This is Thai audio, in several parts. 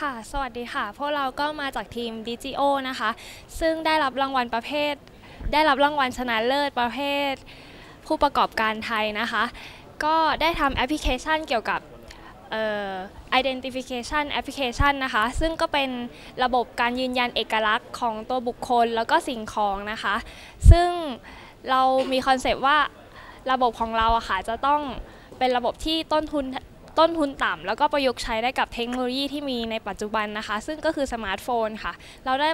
ค่ะ สวัสดีค่ะ พวกเราก็มาจากทีม DGO นะคะ ซึ่งได้รับรางวัลประเภท ได้รับรางวัลชนะเลิศประเภท ผู้ประกอบการไทยนะคะ ก็ได้ทำแอปพลิเคชันเกี่ยวกับเอ่อ identification application นะคะ ซึ่งก็เป็นระบบการยืนยันเอกลักษณ์ของตัวบุคคลแล้วก็สิ่งของนะคะ ซึ่งเรามีคอนเซปต์ว่าระบบของเราอะค่ะจะต้องเป็นระบบที่ต้นทุน ต้นทุนต่ำแล้วก็ประยุกต์ใช้ได้กับเทคโนโลยีที่มีในปัจจุบันนะคะ ซึ่งก็คือสมาร์ทโฟนค่ะ เราได้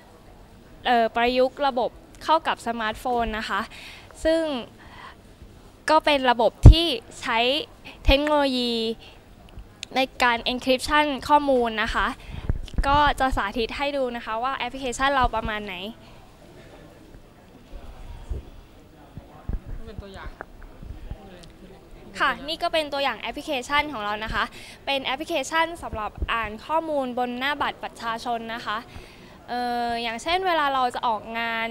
ประยุกต์ระบบเข้ากับสมาร์ทโฟนนะคะ ซึ่งก็เป็นระบบที่ใช้เทคโนโลยีในการ encryption ข้อมูลนะคะ ก็จะสาธิตให้ดูนะคะว่าแอปพลิเคชันเราประมาณไหน เป็นตัวอย่าง ค่ะ นี่ก็เป็นตัวอย่างแอปพลิเคชันของเรานะคะ เป็นแอปพลิเคชันสำหรับอ่านข้อมูลบนหน้าบัตรประชาชนนะคะอออย่างเช่นเวลาเราจะออกงาน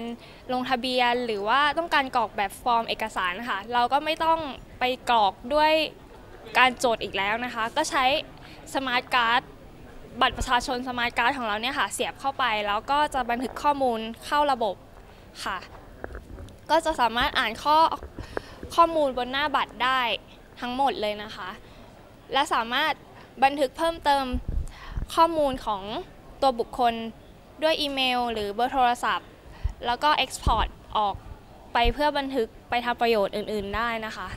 ลงทะเบียน หรือว่าต้องการกรอกแบบฟอร์มเอกสารค่ะ เราก็ไม่ต้องไปกรอกด้วยการโจทย์อีกแล้วนะคะ ก็ใช้สมาร์ทการ์ดบัตรประชาชนสมาร์ทการ์ดของเราเนี่ยค่ะ เสียบเข้าไปแล้วก็จะบันทึกข้อมูลเข้าระบบค่ะ ก็จะสามารถอ่านข้อ ข้อมูลบนหน้าบัตรได้ทั้งหมดเลยนะคะ และสามารถบันทึกเพิ่มเติมข้อมูลของตัวบุคคลด้วยอีเมล หรือเบอร์โทรศัพท์ แล้วก็ Export ออกไปเพื่อบันทึกไปทำประโยชน์อื่น ๆ ได้นะคะ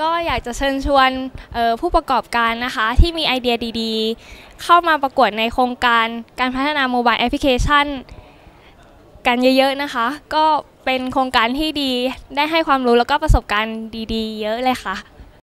ก็อยากจะเชิญชวนออผู้ประกอบการนะคะที่มีไอเดียดีๆ เข้ามาประกวดในโครงการการพัฒนาโมบายแอปพลิเคชันกันเยอะ ๆ นะคะ ก็ เป็นโครงการที่ดีได้ให้ความรู้แล้วก็ประสบการณ์ดี ๆ เยอะเลยค่ะ